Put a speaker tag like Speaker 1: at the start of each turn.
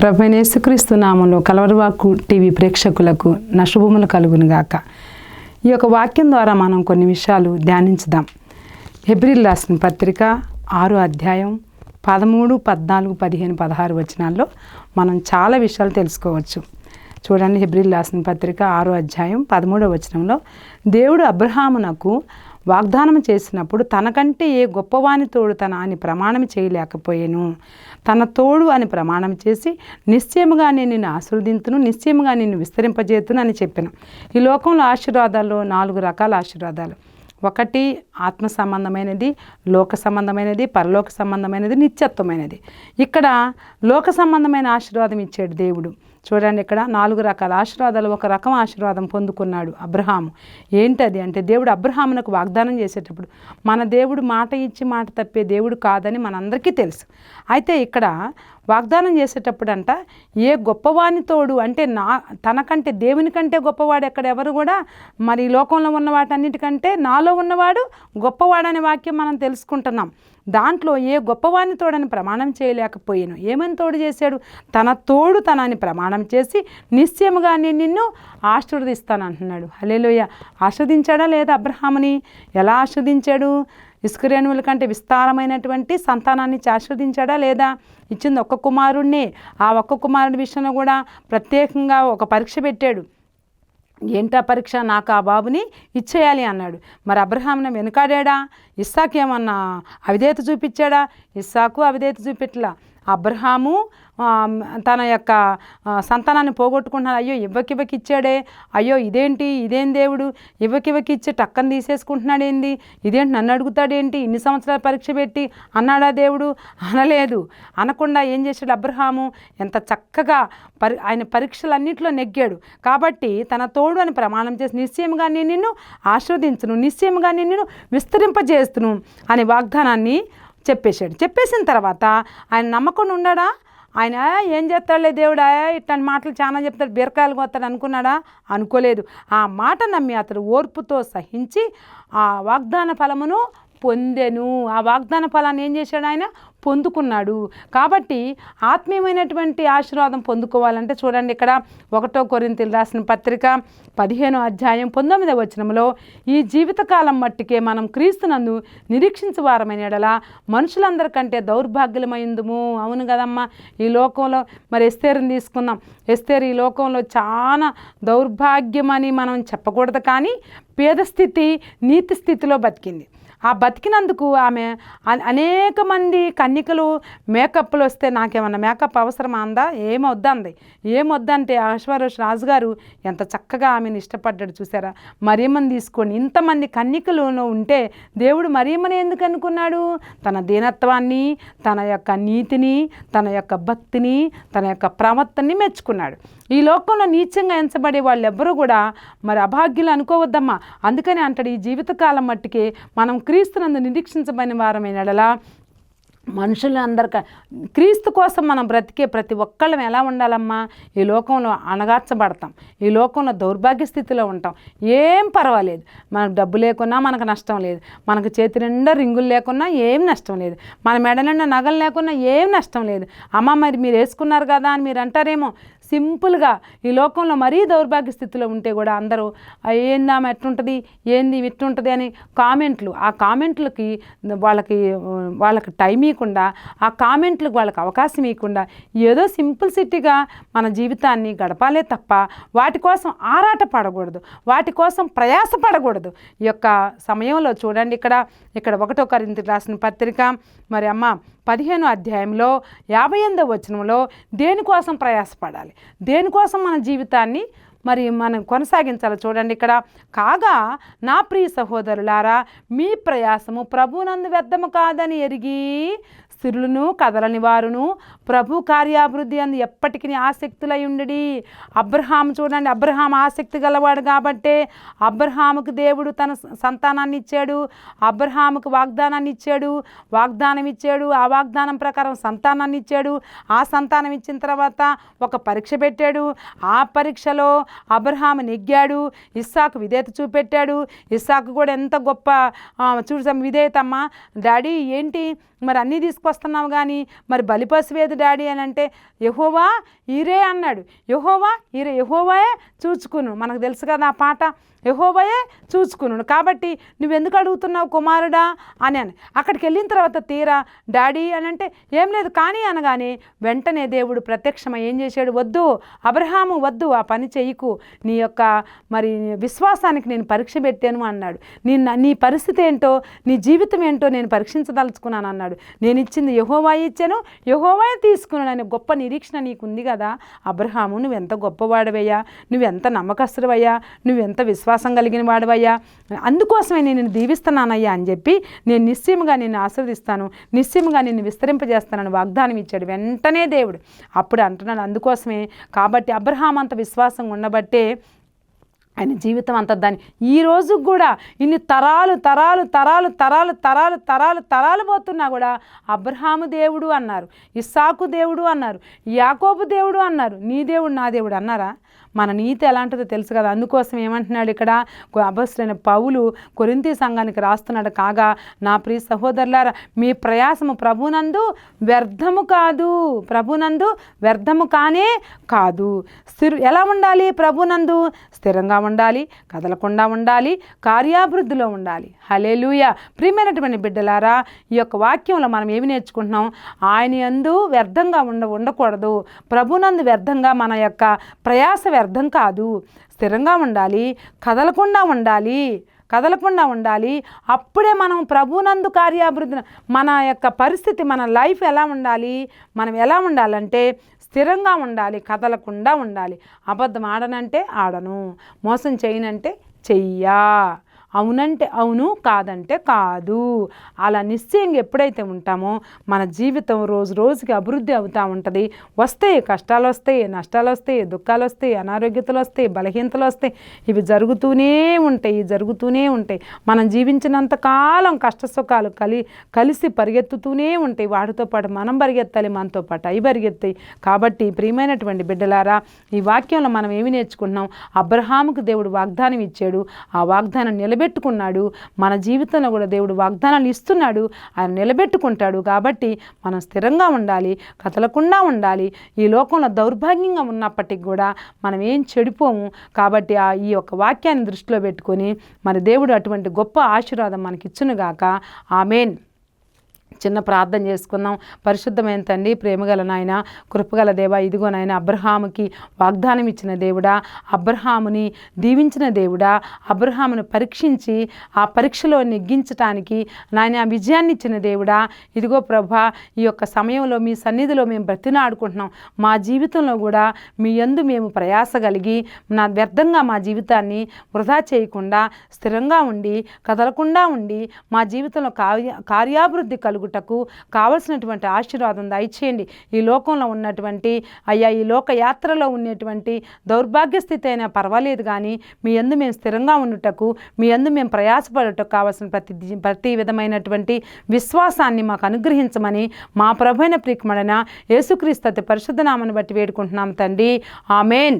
Speaker 1: ప్రభనేసుక్రీస్తు నామంలో కలవరవాకు టీవీ ప్రేక్షకులకు నశుభములు కలుగునుగాక. ఈ యొక్క వాక్యం ద్వారా మనం కొన్ని విషయాలు ధ్యానించుదాం. హెబ్రిల్ రాసిన పత్రిక ఆరు అధ్యాయం పదమూడు పద్నాలుగు పదిహేను పదహారు వచనాల్లో మనం చాలా విషయాలు తెలుసుకోవచ్చు. చూడండి హెబ్రిల్ రాసిన పత్రిక ఆరో అధ్యాయం పదమూడవ వచనంలో దేవుడు అబ్రహామునకు వాగ్దానం చేసినప్పుడు తనకంటే ఏ గొప్పవాని తోడు తన అని ప్రమాణం చేయలేకపోయాను. తన తోడు అని ప్రమాణం చేసి నిశ్చయముగా నేను నిన్ను ఆశీర్వదింతును నిశ్చయముగా నిన్ను విస్తరింపజేతును అని చెప్పాను. ఈ లోకంలో ఆశీర్వాదాల్లో నాలుగు రకాల ఆశీర్వాదాలు. ఒకటి ఆత్మ సంబంధమైనది లోక సంబంధమైనది పరలోక సంబంధమైనది నిత్యత్వమైనది. ఇక్కడ లోక సంబంధమైన ఆశీర్వాదం ఇచ్చాడు దేవుడు. చూడండి ఇక్కడ నాలుగు రకాల ఆశీర్వాదాలు. ఒక రకం ఆశీర్వాదం పొందుకున్నాడు అబ్రహాము. ఏంటది అంటే దేవుడు అబ్రహామునకు వాగ్దానం చేసేటప్పుడు మన దేవుడు మాట ఇచ్చి మాట తప్పే దేవుడు కాదని మనందరికీ తెలుసు. అయితే ఇక్కడ వాగ్దానం చేసేటప్పుడు అంట ఏ గొప్పవాని తోడు అంటే నా తనకంటే దేవుని కంటే గొప్పవాడు ఎక్కడ? ఎవరు కూడా? మరి ఈ లోకంలో ఉన్న వాటన్నిటికంటే నాలో ఉన్నవాడు గొప్పవాడనే వాక్యం మనం తెలుసుకుంటున్నాం. దాంట్లో ఏ గొప్పవాని తోడని ప్రమాణం చేయలేకపోయాను. ఏమని తోడు చేశాడు? తన తోడు తనని ప్రమాణం చేసి నిశ్చయముగా నేను నిన్ను ఆశీర్వదిస్తాను అంటున్నాడు హలేలోయ ఆస్వాదించాడా లేదా అబ్రహాముని? ఎలా ఆస్వాదించాడు ఇసుకరేణువుల కంటే విస్తారమైనటువంటి సంతానాన్ని ఇచ్చి ఆస్వాదించాడా లేదా? ఇచ్చింది ఒక్క కుమారుణ్ణి. ఆ ఒక్క కుమారుడి విషయంలో కూడా ప్రత్యేకంగా ఒక పరీక్ష పెట్టాడు. ఏంటా పరీక్ష? నాకు ఆ బాబుని ఇచ్చేయాలి అన్నాడు. మరి అబ్రహాంను వెనుకాడాడా? ఇస్సాకు ఏమన్నా అవిధేత చూపించాడా? ఇస్సాకు అవిధేత చూపెట్లా అబ్రహాము తన యొక్క సంతానాన్ని పోగొట్టుకుంటున్నాడు. అయ్యో ఇవ్వకివ్వకి ఇచ్చాడే. అయ్యో ఇదేంటి? ఇదేం దేవుడు? ఇవ్వకివ్వకి ఇచ్చి టక్కని తీసేసుకుంటున్నాడు ఏంది? ఇదేంటి నన్ను అడుగుతాడేంటి? ఇన్ని సంవత్సరాలు పరీక్ష పెట్టి అన్నాడా దేవుడు? అనలేదు. అనకుండా ఏం చేశాడు అబ్రహాము? ఎంత చక్కగా పరి ఆయన పరీక్షలన్నింటిలో నెగ్గాడు. కాబట్టి తన తోడు అని ప్రమాణం చేసి నిశ్చయముగా నేను నిన్ను ఆస్వాదించును నిశ్చయముగా నేను నిన్ను విస్తరింపజేస్తును అనే వాగ్దానాన్ని చెప్పేశాడు. చెప్పేసిన తర్వాత ఆయన నమ్మకుండా ఉన్నాడా? ఆయన ఏం చేస్తాడులే దేవుడా? ఇట్లాంటి మాటలు చాలా చెప్తాడు. బీరకాయలు కొత్తాడు అనుకున్నాడా? అనుకోలేదు. ఆ మాట నమ్మి అతడు ఓర్పుతో సహించి ఆ వాగ్దాన ఫలమును పొందెను. ఆ వాగ్దాన ఫలాన్ని ఏం చేశాడు ఆయన? పొందుకున్నాడు. కాబట్టి ఆత్మీయమైనటువంటి ఆశీర్వాదం పొందుకోవాలంటే చూడండి ఇక్కడ ఒకటో కొరింతలు రాసిన పత్రిక పదిహేనో అధ్యాయం పంతొమ్మిదవ వచనంలో ఈ జీవితకాలం మట్టికే మనం క్రీస్తునందు నిరీక్షించవారమైన వారమైన మనుషులందరికంటే దౌర్భాగ్యమైందుము అవును కదమ్మా ఈ లోకంలో మరి ఎస్తేరుని తీసుకుందాం. ఎస్తేరు ఈ లోకంలో చాలా దౌర్భాగ్యమని మనం చెప్పకూడదు కానీ పేద స్థితి నీతి స్థితిలో బతికింది. ఆ బతికినందుకు ఆమె అనేక మంది కన్యకలు మేకప్లు వస్తే నాకేమన్నా మేకప్ అవసరమా అందా? ఏమొద్దంది? ఏమొద్దంటే అశ్వరోష్ రాజుగారు ఎంత చక్కగా ఆమెను ఇష్టపడ్డాడు చూసారా? మరియమ్మని తీసుకొని ఇంతమంది కన్యకలు ఉంటే దేవుడు మరియమ్మని ఎందుకు అనుకున్నాడు? తన దీనత్వాన్ని తన యొక్క నీతిని తన యొక్క భక్తిని తన యొక్క ప్రవర్తనని మెచ్చుకున్నాడు. ఈ లోకంలో నీచంగా ఎంచబడే వాళ్ళెవ్వరూ కూడా మరి అభాగ్యులు అనుకోవద్దమ్మా. అందుకని అంటాడు ఈ జీవితకాలం మట్టుకి మనం క్రీస్తునందు నిరీక్షించబడిన వారమైన ఎడలా మనుషులందరిక క్రీస్తు కోసం మనం బ్రతికే ప్రతి ఒక్కళ్ళం ఎలా ఉండాలమ్మా? ఈ లోకంలో అణగార్చబడతాం. ఈ లోకంలో దౌర్భాగ్య స్థితిలో ఉంటాం. ఏం పర్వాలేదు. మనకు డబ్బు లేకున్నా మనకు నష్టం లేదు. మనకు చేతి నిండా రింగులు లేకున్నా ఏం నష్టం లేదు. మన మెడ నిండా నగలు లేకున్నా ఏం నష్టం లేదు. అమ్మ మరి మీరు వేసుకున్నారు కదా అని మీరు అంటారేమో. సింపుల్గా ఈ లోకంలో మరీ దౌర్భాగ్య స్థితిలో ఉంటే కూడా అందరూ ఏంది ఆమె ఎట్టుంటుంది ఏంది ఇట్టుంటుంది అని కామెంట్లు. ఆ కామెంట్లకి వాళ్ళకి వాళ్ళకి టైం ఇవ్వకుండా ఆ కామెంట్లకు వాళ్ళకి అవకాశం ఇవ్వకుండా ఏదో సింపుల్ సిటీగా మన జీవితాన్ని గడపాలే తప్ప వాటి కోసం ఆరాట పడకూడదు. వాటి కోసం ప్రయాస పడకూడదు. ఈ యొక్క సమయంలో చూడండి ఇక్కడ ఇక్కడ ఒకటొకరింత రాసిన పత్రిక. మరి అమ్మ పదిహేను అధ్యాయంలో యాభై ఎనిమిదో వచనంలో దేనికోసం ప్రయాసపడాలి? దేనికోసం మన జీవితాన్ని మరి మనం కొనసాగించాలి చూడండి ఇక్కడ. కాగా నా ప్రియ సహోదరులారా మీ ప్రయాసము ప్రభునందు వ్యర్థము కాదని ఎరిగి స్థిరులను కదలని వారును ప్రభు కార్యాభివృద్ధి అందు ఎప్పటికీ ఆసక్తులై ఉండడి. అబ్రహాం చూడండి అబ్రహాం ఆసక్తి గలవాడు కాబట్టే అబ్రహాముకు దేవుడు తన సంతానాన్ని ఇచ్చాడు. అబ్రహాముకు వాగ్దానాన్ని ఇచ్చాడు. వాగ్దానం ఇచ్చాడు. ఆ వాగ్దానం ప్రకారం సంతానాన్ని ఇచ్చాడు. ఆ సంతానం ఇచ్చిన తర్వాత ఒక పరీక్ష పెట్టాడు. ఆ పరీక్షలో అబ్రహాము నెగ్గాడు. ఇస్సాకు విధేయత చూపెట్టాడు. ఇస్సాకు కూడా ఎంత గొప్ప చూసాం విధేయతమ్మా డాడీ ఏంటి? మరి అన్నీ తీసుకొస్తున్నావు కానీ మరి బలిపశువేది డాడీ అని అంటే యహోవా ఈరే అన్నాడు. యహోవా ఈరే యహోవాయే చూచుకును. మనకు తెలుసు కదా ఆ పాట. యహోబయే చూసుకున్నాడు కాబట్టి నువ్వెందుకు అడుగుతున్నావు కుమారుడా? అని అని. అక్కడికి వెళ్ళిన తర్వాత తీరా డాడీ అని అంటే ఏం లేదు కానీ అనగానే వెంటనే దేవుడు ప్రత్యక్షమై ఏం చేశాడు? వద్దు అబ్రహాము వద్దు ఆ పని చెయ్యకు నీ యొక్క మరి విశ్వాసానికి నేను పరీక్ష పెట్టాను అన్నాడు. నీ నీ పరిస్థితి ఏంటో నీ జీవితం ఏంటో నేను పరీక్షించదలుచుకున్నాను అన్నాడు. నేను ఇచ్చింది యహోవా ఇచ్చాను యహోవాయి తీసుకున్నాను అనే గొప్ప నిరీక్షణ నీకుంది కదా. అబ్రహాము నువ్వెంత గొప్పవాడవయ్యా? నువ్వెంత నమ్మకస్తుడవయ్యా? నువ్వెంత విశ్వాసం విశ్వాసం కలిగిన వాడవయ్యా. అందుకోసమే నేను దీవిస్తున్నానయ్యా అని చెప్పి నేను నిశ్చయముగా నిన్ను ఆశీర్వదిస్తాను. నిశ్చయముగా నిన్ను విస్తరింపజేస్తానని వాగ్దానం ఇచ్చాడు వెంటనే దేవుడు. అప్పుడు అంటున్నాడు అందుకోసమే కాబట్టి అబ్రహాం అంత విశ్వాసం ఉండబట్టే ఆయన జీవితం అంతా దాన్ని ఈ రోజు కూడా ఇన్ని తరాలు తరాలు తరాలు తరాలు తరాలు తరాలు తరాలు పోతున్నా కూడా అబ్రహాము దేవుడు అన్నారు ఇస్సాకు దేవుడు అన్నారు యాకోబు దేవుడు అన్నారు నీ దేవుడు నా దేవుడు అన్నారా? మన నీతి ఎలాంటిదో తెలుసు కదా. అందుకోసం ఏమంటున్నాడు ఇక్కడ? అభస్రైన పౌలు కొరింతి సంఘానికి రాస్తున్నాడు. కాగా నా ప్రియ సహోదరులారా మీ ప్రయాసము ప్రభునందు వ్యర్థము కాదు. ప్రభునందు వ్యర్థము కానే కాదు. స్థిర ఎలా ఉండాలి ప్రభునందు? స్థిరంగా ఉండాలి కదలకుండా ఉండాలి కార్యాభివృద్ధిలో ఉండాలి. హలేలుయ ప్రియమైనటువంటి బిడ్డలారా ఈ యొక్క వాక్యంలో మనం ఏమి నేర్చుకుంటున్నాం? ఆయన ఎందు వ్యర్థంగా ఉండ ఉండకూడదు. ప్రభునందు వ్యర్థంగా మన యొక్క ప్రయాస వ్యర్థం కాదు. స్థిరంగా ఉండాలి కదలకుండా ఉండాలి కదలకుండా ఉండాలి. అప్పుడే మనం ప్రభునందు కార్యాభివృద్ధి మన యొక్క పరిస్థితి మన లైఫ్ ఎలా ఉండాలి మనం ఎలా ఉండాలంటే స్థిరంగా ఉండాలి కదలకుండా ఉండాలి. అబద్ధం ఆడనంటే ఆడను మోసం చేయనంటే చెయ్యా. అవునంటే అవును కాదంటే కాదు. అలా నిశ్చయంగా ఎప్పుడైతే ఉంటామో మన జీవితం రోజు రోజుకి అభివృద్ధి అవుతూ ఉంటుంది. వస్తాయి కష్టాలు వస్తాయి నష్టాలు వస్తాయి దుఃఖాలు వస్తాయి అనారోగ్యతలు వస్తాయి బలహీనతలు వస్తాయి. ఇవి జరుగుతూనే ఉంటాయి జరుగుతూనే ఉంటాయి. మనం జీవించినంత కాలం కష్ట సుఖాలు కలి కలిసి పరిగెత్తుతూనే ఉంటాయి. వాటితో పాటు మనం పరిగెత్తాలి మనతో పాటు అవి పరిగెత్తాయి. కాబట్టి ప్రియమైనటువంటి బిడ్డలారా ఈ వాక్యంలో మనం ఏమి నేర్చుకుంటున్నాం? అబ్రహాముకు దేవుడు వాగ్దానం ఇచ్చాడు. ఆ వాగ్దానం నిలబెట్టి నిలబెట్టుకున్నాడు. మన జీవితంలో కూడా దేవుడు వాగ్దానాలు ఇస్తున్నాడు. ఆయన నిలబెట్టుకుంటాడు కాబట్టి మనం స్థిరంగా ఉండాలి కదలకుండా ఉండాలి. ఈ లోకంలో దౌర్భాగ్యంగా ఉన్నప్పటికీ కూడా మనం ఏం చెడిపోము కాబట్టి ఆ ఈ యొక్క వాక్యాన్ని దృష్టిలో పెట్టుకొని మన దేవుడు అటువంటి గొప్ప ఆశీర్వాదం మనకిచ్చునుగాక. ఆమెన్. చిన్న ప్రార్థన చేసుకుందాం. పరిశుద్ధమైన తండ్రి ప్రేమగల నాయన కృపగల దేవా ఇదిగో నాయన అబ్రహాముకి వాగ్దానం ఇచ్చిన దేవుడా అబ్రహాముని దీవించిన దేవుడా అబ్రహామును పరీక్షించి ఆ పరీక్షలో నెగ్గించటానికి నాయన విజయాన్ని ఇచ్చిన దేవుడా. ఇదిగో ప్రభా ఈ యొక్క సమయంలో మీ సన్నిధిలో మేము బ్రతినాడుకుంటున్నాం మా జీవితంలో కూడా మీ యందు మేము ప్రయాస కలిగి నా వ్యర్థంగా మా జీవితాన్ని వృధా చేయకుండా స్థిరంగా ఉండి కదలకుండా ఉండి మా జీవితంలో కార్య కార్యాభివృద్ధి కలుగుటకు కావలసినటువంటి ఆశీర్వాదం దయచేయండి. ఈ లోకంలో ఉన్నటువంటి అయ్యా ఈ లోక యాత్రలో ఉన్నటువంటి దౌర్భాగ్య స్థితి అయినా పర్వాలేదు కానీ మీ అందు మేము స్థిరంగా ఉండుటకు మీ అందు మేము ప్రయాసపడుటకు కావాల్సిన ప్రతి ప్రతి విధమైనటువంటి విశ్వాసాన్ని మాకు అనుగ్రహించమని మా ప్రభైన ప్రియకుమడన యేసుక్రీస్తు అతి పరిశుద్ధ నామను బట్టి వేడుకుంటున్నాం తండ్రి. ఆమెన్.